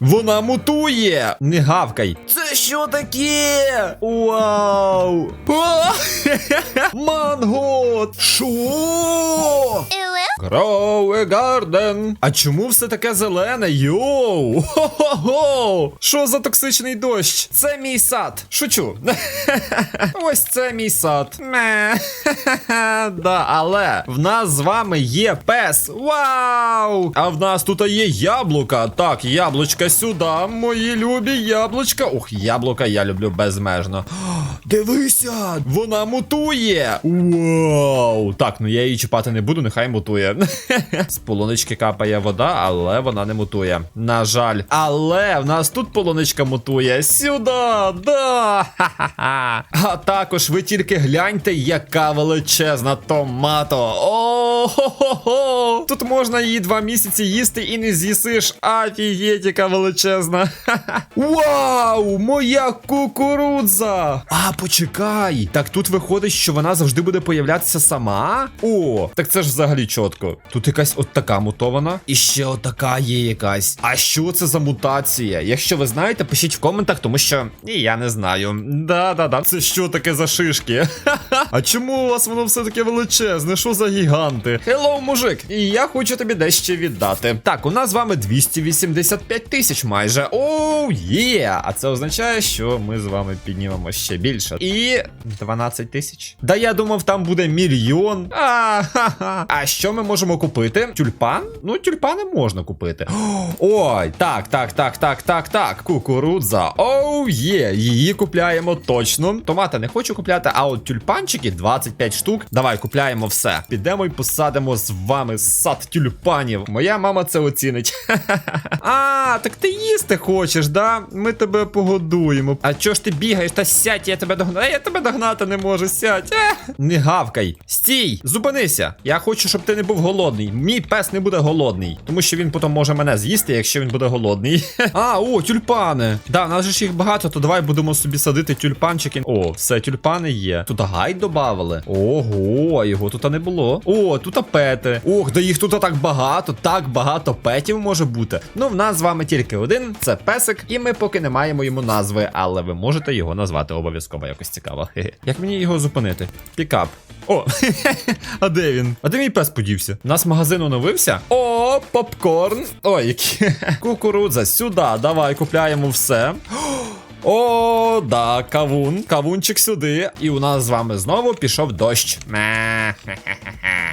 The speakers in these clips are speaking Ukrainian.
Вона мутує! Не гавкай. Це що таке? Вау! Мангот! Що? Grow a garden. А чому все таке зелене? Йоу! Хо-хо-хо! Що за токсичний дощ? Це мій сад. Шучу. Ось це мій сад. Да, але в нас з вами є пес. Вау! А в нас тут є яблука. Так, яблучка сюди. Мої любі яблучка. Ух, яблука я люблю безмежно. Дивися! Вона мутує! Вау! Так, ну я її чіпати не буду, нехай мутує. З полунички капає вода, але вона не мутує. На жаль. Але в нас тут полуничка мутує. Сюди! Да! Ха-ха-ха! А також ви тільки гляньте, яка величезна томато. О-хо-хо-хо! Тут можна її два місяці їсти і не з'їсиш. Афігеть, яка величезна. Вау! Моя кукурудза! А, почекай! Так тут виходить, що вона завжди буде появлятися сама. О, так це ж взагалі чітко. Тут якась от така мутована. І ще от така є якась. А що це за мутація? Якщо ви знаєте, пишіть в коментах, тому що я не знаю. Да-да-да, це що таке за шишки? А чому у вас воно все таке величезне? Що за гіганти? Хеллоу, мужик! І я хочу тобі дещо віддати. Так, у нас з вами 285 тисяч майже. Оу, є! А це означає, що ми з вами піднімемо ще більше. І 12 тисяч. Да я думав, там буде мільйон. А, а що ми можемо купити? Тюльпан? Ну, тюльпани можна купити. Ой, так, так, так, так, так, так. Кукурудза. Оу, є. Її купляємо точно. Томати не хочу купляти, а от тюльпанчики 25 штук. Давай купляємо все. Підемо і посадимо з вами сад тюльпанів. Моя мама це оцінить. А, так ти їсти хочеш, да? Ми тебе погодуємо. А чого ж ти бігаєш? Та сядь, я тебе догнаю. Я тебе догнати не можу, сядь. Не гавкай. Стій, зупинися. Я хочу, щоб ти не був голодний. Мій пес не буде голодний, тому що він потім може мене з'їсти, якщо він буде голодний. А, о, тюльпани. Да, у нас же ж їх багато, то давай будемо собі садити тюльпанчики. О, все, тюльпани є. Тут гайд додавали. Ого, його тут не було. О, тут пети. Ох, да їх тут так багато, так багато петів може бути. Ну, в нас з вами тільки один, це песик, і ми поки не маємо йому назви, але ви можете його назвати обов'язково якось цікаво. Як мені його зупинити? Пікап. О, а де він? А де мій пес подівся? У нас магазин оновився. О, попкорн. Ой, які. Кукурудза, сюди. Давай купляємо все. О, да, кавун. Кавунчик сюди. І у нас з вами знову пішов дощ.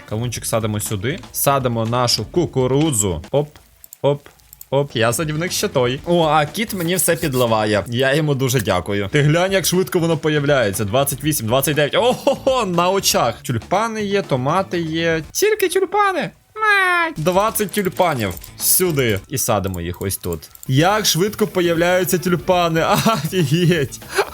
Кавунчик садимо сюди. Садимо нашу кукурудзу. Оп, оп. Оп, я садівник ще той. О, а кіт мені все підливає. Я йому дуже дякую. Ти глянь, як швидко воно появляється. 28, 29. Ого, на очах. Тюльпани є, томати є. Тільки тюльпани. Мать. 20 тюльпанів сюди. І садимо їх ось тут. Як швидко появляються тюльпани.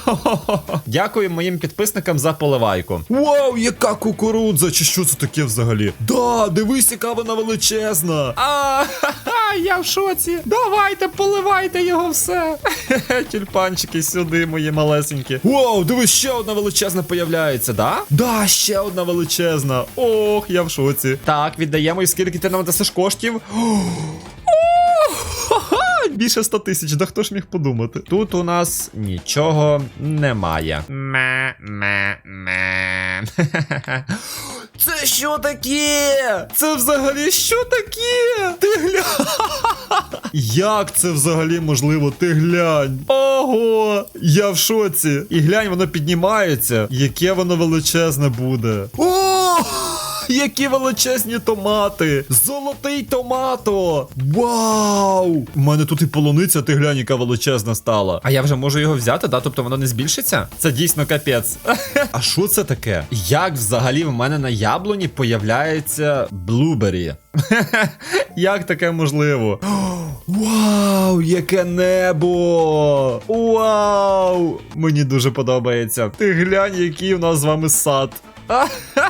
Хо-хо-хо. Дякую моїм підписникам за поливайку. Вау, яка кукурудза! Чи що це таке взагалі? Да, дивись, яка вона величезна. А, ха-ха, я в шоці. Давайте, поливайте його все. Хе-хе, Тюльпанчики сюди, мої малесенькі. Вау, дивись, ще одна величезна появляється, да? Да, ще одна величезна. Ох, я в шоці. Так, віддаємо, і скільки ти нам дасиш коштів? Більше 100 тисяч, да хто ж міг подумати? Тут у нас нічого немає. Ме, ме, ме. Це що таке? Це взагалі що таке? Ти глянь. Як це взагалі можливо? Ти глянь. Ого! Я в шоці. І глянь, воно піднімається. Яке воно величезне буде. О! Які величезні томати! Золотий томато! Вау! У мене тут і полуниця, ти глянь, яка величезна стала. А я вже можу його взяти, да? Тобто воно не збільшиться? Це дійсно капець. А що це таке? Як взагалі в мене на яблуні появляється блубері? Як таке можливо? Вау, яке небо! Вау! Мені дуже подобається. Ти глянь, який у нас з вами сад.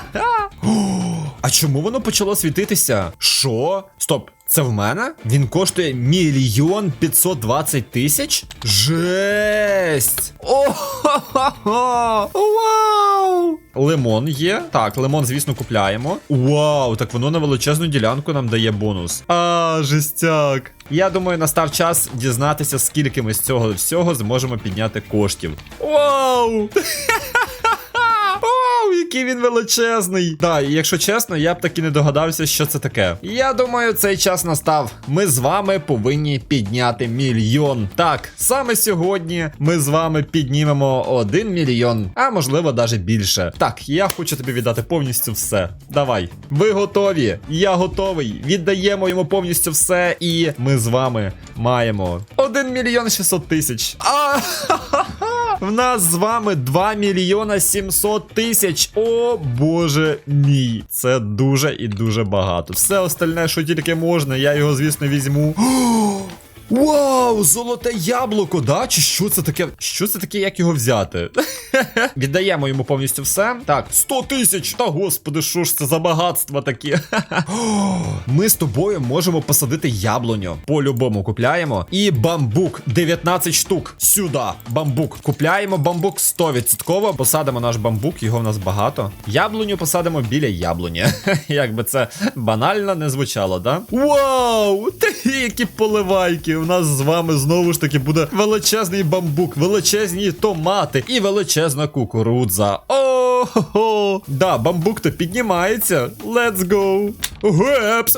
Чому воно почало світитися? Що? Стоп, це в мене? Він коштує мільйон 520 тисяч? Жесть! О-хо-хо-хо! Вау! Лимон є. Так, лимон, звісно, купляємо. Вау, так воно на величезну ділянку нам дає бонус. А, жестяк. Я думаю, настав час дізнатися, скільки ми з цього всього зможемо підняти коштів. Вау! Який він величезний. Так, і якщо чесно, я б таки не догадався, що це таке. Я думаю, цей час настав. Ми з вами повинні підняти мільйон. Так, саме сьогодні ми з вами піднімемо один мільйон, а можливо, навіть більше. Так, я хочу тобі віддати повністю все. Давай. Ви готові? Я готовий. Віддаємо йому повністю все, і ми з вами маємо 1 мільйон 600 тисяч. А! В нас з вами 2 мільйона 700 тисяч. О боже мій. Це дуже і дуже багато. Все остальне, що тільки можна, я його, звісно, візьму. Вау, золоте яблуко, да? Чи що це таке? Що це таке, як його взяти? Віддаємо йому повністю все. Так, 100 тисяч. Та господи, що ж це за багатство таке? Ми з тобою можемо посадити яблуню. По-любому купляємо. І бамбук 19 штук. Сюди. Бамбук. Купляємо бамбук 100%. Посадимо наш бамбук, його в нас багато. Яблуню посадимо біля яблуні. Як би це банально не звучало, да? Вау! Та які поливайки! У нас з вами знову ж таки буде величезний бамбук, величезні томати і величезна кукурудза. О-хо-хо! Да, бамбук то піднімається. Let's go! Гепс!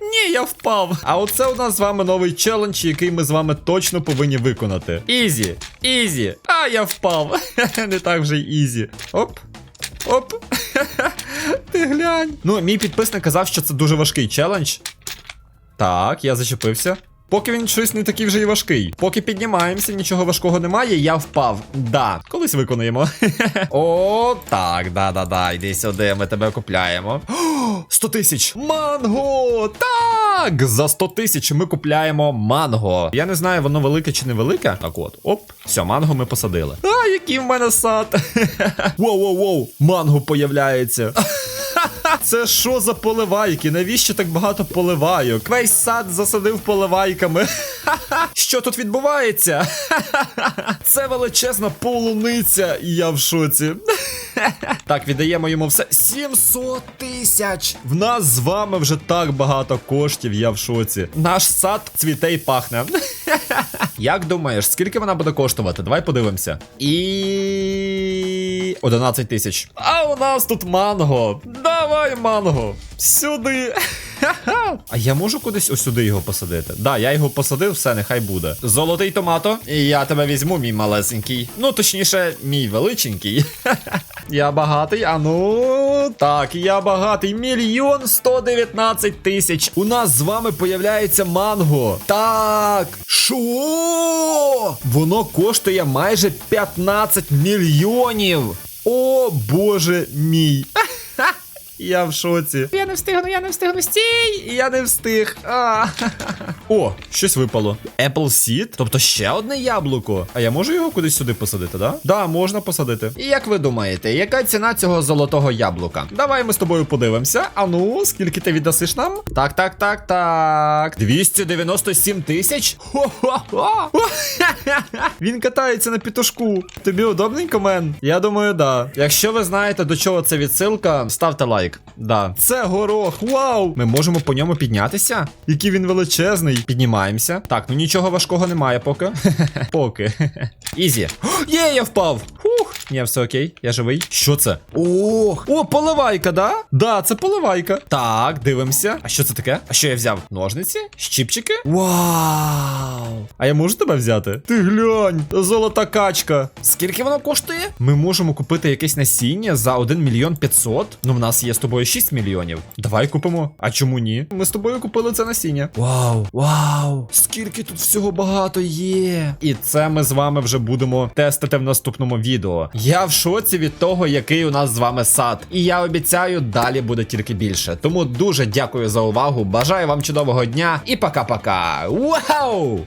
Ні, я впав. А оце у нас з вами новий челендж, який ми з вами точно повинні виконати. Ізі, ізі. А я впав. Не так вже й ізі. Оп. Оп. Ти глянь. Ну, мій підписник казав, що це дуже важкий челендж. Так, я зачепився. Поки він щось не такий вже й важкий. Поки піднімаємося, нічого важкого немає, я впав. Да, колись виконуємо. О, так, да-да-да, йди сюди, ми тебе купляємо. О, 100 тисяч! Манго! Так! За 100 тисяч ми купляємо манго. Я не знаю, воно велике чи не велике. Так от, оп, все, манго ми посадили. А, який в мене сад! Воу-воу-воу, манго появляється. Це що за поливайки? Навіщо так багато поливайок? Весь сад засадив поливайками. Що тут відбувається? Це величезна полуниця, і я в шоці. Так, віддаємо йому все. 700 тисяч! В нас з вами вже так багато коштів, я в шоці. Наш сад цвіте і пахне. Як думаєш, скільки вона буде коштувати? Давай подивимося. І 11 тисяч. А у нас тут манго. Давай манго. Сюди. А я можу кудись ось сюди його посадити? Да, я його посадив, все, нехай буде. Золотий томато. І я тебе візьму, мій малесенький. Ну, точніше, мій величенький. Я багатий, а ну так, я багатий. Мільйон сто дев'ятнадцять тисяч. У нас з вами появляється манго. Так. Воно коштує майже 15 мільйонів. О, боже мій. Я в шоці. Я не встигну, я не встигну. Стій! Я не встиг. А. О, щось випало. Apple Seed? Тобто ще одне яблуко. А я можу його кудись сюди посадити, да? Да, можна посадити. І як ви думаєте, яка ціна цього золотого яблука? Давай ми з тобою подивимося. А ну, скільки ти віддасиш нам? Так, так, так, так. 297 тисяч? Хо-хо-хо! Він катається на пітушку. Тобі удобненько, мен? Я думаю, да. Якщо ви знаєте, до чого це відсилка, ставте лайк. Да. Це горох. Вау! Ми можемо по ньому піднятися? Який він величезний. Піднімаємося. Так, ну нічого важкого немає поки. поки. Ізі. Є, я впав. Ні, все окей, я живий. Що це? Ох! О, поливайка, да? Да, це поливайка. Так, дивимося. А що це таке? А що я взяв? Ножниці? Щіпчики? Вау! А я можу тебе взяти? Ти глянь, золота качка. Скільки воно коштує? Ми можемо купити якесь насіння за 1 мільйон 500. Ну, в нас є з тобою 6 мільйонів. Давай купимо. А чому ні? Ми з тобою купили це насіння. Вау, вау! Скільки тут всього багато є. І це ми з вами вже будемо тестити в наступному відео. Я в шоці від того, який у нас з вами сад. І я обіцяю, далі буде тільки більше. Тому дуже дякую за увагу. Бажаю вам чудового дня і пока-пока. Вау!